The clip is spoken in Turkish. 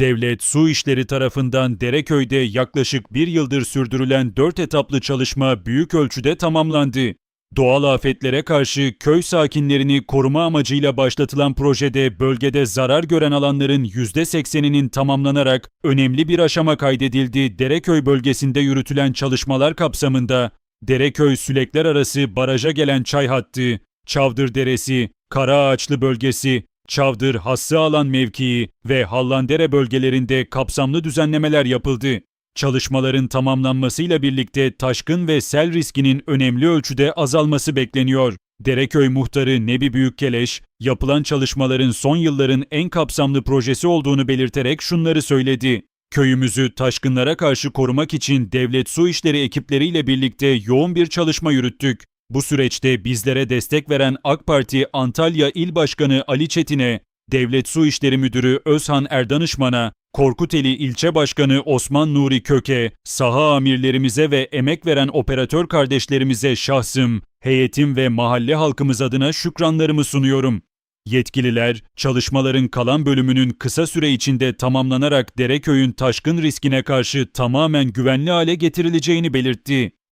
Devlet Su İşleri tarafından Dereköy'de yaklaşık bir yıldır sürdürülen 4 etaplı çalışma büyük ölçüde tamamlandı. Doğal afetlere karşı köy sakinlerini koruma amacıyla başlatılan projede bölgede zarar gören alanların %80'inin tamamlanarak önemli bir aşama kaydedildi. Dereköy bölgesinde yürütülen çalışmalar kapsamında Dereköy Sülekler arası baraja gelen çay hattı, Çavdır Deresi, Karaağaçlı bölgesi, Çavdır Hassı Alan mevkii ve Hallandere bölgelerinde kapsamlı düzenlemeler yapıldı. Çalışmaların tamamlanmasıyla birlikte taşkın ve sel riskinin önemli ölçüde azalması bekleniyor. Dereköy muhtarı Nebi Büyükkeleş, yapılan çalışmaların son yılların en kapsamlı projesi olduğunu belirterek şunları söyledi. Köyümüzü taşkınlara karşı korumak için devlet su işleri ekipleriyle birlikte yoğun bir çalışma yürüttük. Bu süreçte bizlere destek veren AK Parti Antalya İl Başkanı Ali Çetin'e, Devlet Su İşleri Müdürü Özhan Erdanışman'a, Korkuteli İlçe Başkanı Osman Nuri Köke, saha amirlerimize ve emek veren operatör kardeşlerimize şahsım, heyetim ve mahalle halkımız adına şükranlarımı sunuyorum. Yetkililer, çalışmaların kalan bölümünün kısa süre içinde tamamlanarak Dereköy'ün taşkın riskine karşı tamamen güvenli hale getirileceğini belirtti.